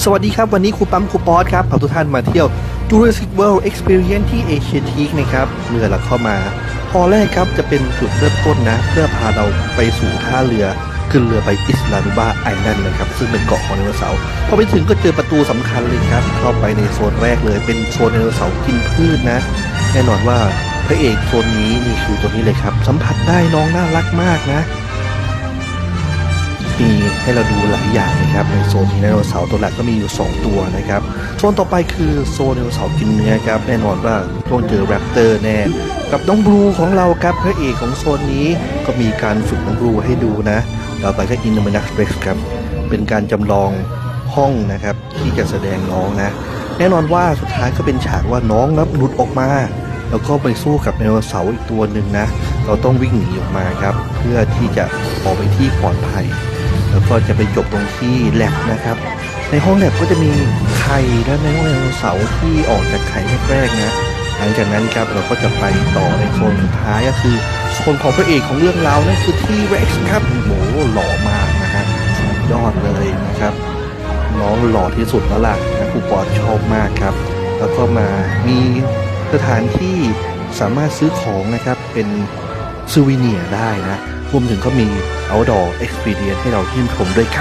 สวัสดีครับ วันนี้ครูปั๊มครูป๊อตครับพาทุกท่านมาเที่ยว Jurassic World Experience ที่ Asia Teak นะครับเมื่อเราเข้ามาพอแรกครับจะเป็นจุดเริ่มต้นนะ เพื่อพาเราไปสู่ท่าเรือขึ้นเรือไปอิสลานุบาไอแลนด์นะครับ ซึ่งเป็นเกาะของไดโนเสาร์พอไปถึงก็เจอประตูสำคัญเลยครับ เข้าไปในโซนแรกเลยเป็นโซนไดโนเสาร์กินพืชนะ แน่นอนว่าพระเอกโซนนี้นี่คือตัวนี้เลยครับ สัมผัสได้น้องน่ารักมากนะ มีให้เราดูหลายอย่างนะครับในโซนนี้ไดโนเสาร์ตัวหลักก็มีอยู่ 2 ตัวนะครับโซนต่อไปคือโซนไดโนเสาร์กินเนื้อครับแน่นอนว่าต้องเจอแรปเตอร์แน่กับน้องบลูของเราครับพระเอกของโซนนี้ก็มีการฝึกน้องบลูให้ดูนะต่อไปก็อินโนเมนัสเร็กซ์ครับเป็นการจำลองห้องนะครับที่จะแสดงน้องนะแน่นอนว่าสุดท้ายก็เป็นฉากว่าน้องรับหลุดออกมาแล้วก็ไปสู้กับไดโนเสาร์อีกตัวหนึ่งนะ เราต้องวิ่งหนีออกมาครับ เพื่อที่จะออกไปที่ปลอดภัย แล้วก็จะไปจบตรงที่แลบนะครับ ในห้องแลบก็จะมีไข่และในห้องไดโนเสาร์ที่ออกจากไข่แรกๆนะหลังจากนั้นครับเราก็จะไปต่อในโซนสุดท้ายก็คือโซนของพระเอกของเรื่องราวนั่นคือที่เร็กซ์ครับโหหล่อมากนะฮะสุดยอดเลยนะครับน้องหล่อที่สุดแล้วล่ะนะครูปอดชอบมากครับ แล้วก็มามีสถานที่สามารถซื้อของนะครับเป็นซูวิเนียได้นะรวมถึงก็มี outdoor experience ให้เราชื่นชมด้วยครับ